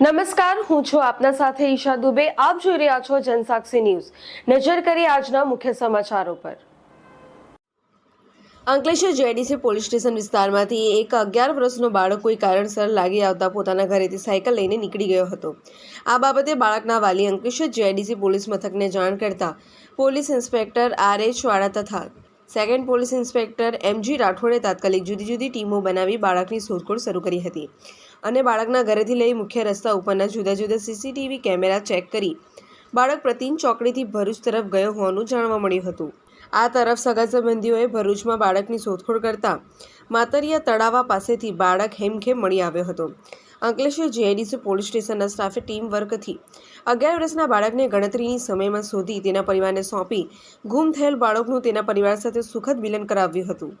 નમસ્કાર, હું છું આપના સાથે ઈશા દુબે. આપ જોઈ રહ્યા છો જનસાક્ષી ન્યૂઝ. નજર કરી આજના મુખ્ય સમાચારો પર. અંકલેશ્વર જેડીસી પોલીસ સ્ટેશન વિસ્તારમાંથી એક અગિયાર વર્ષનો બાળક કોઈ કારણસર લાગી આવતા પોતાના ઘરેથી સાયકલ લઈને નીકળી ગયો હતો. આ બાબતે બાળકના વાલી અંકલેશ્વર જેડીસી પોલીસ મથકને જાણ કરતા પોલીસ ઇન્સ્પેક્ટર આર એચ વાળા તથા સેકન્ડ પોલીસ ઇન્સ્પેક્ટર એમજી રાઠોડે તાત્કાલિક જુદી જુદી ટીમો બનાવી બાળકની શોધખોળ શરૂ કરી હતી. અને બાળકના ઘરેથી લઈ મુખ્ય રસ્તા ઉપરના જુદા જુદા સીસીટીવી કેમેરા ચેક કરી બાળક પ્રતિન ચોકડીથી ભરૂચ તરફ ગયો હોવાનું જાણવા મળ્યું હતું. આ તરફ સગા સંબંધીઓએ ભરૂચમાં બાળકની શોધખોળ કરતા માતરિયા તળાવા પાસેથી બાળક હેમખેમ મળી આવ્યો હતો. અંકલેશ્વર જેઆઈડીસી પોલીસ સ્ટેશનના સ્ટાફે ટીમ વર્કથી અગિયાર વર્ષના બાળકને ગણતરીની સમયમાં શોધી તેના પરિવારને સોંપી, ગુમ થયેલ બાળકનું તેના પરિવાર સાથે સુખદ મિલન કરાવ્યું હતું.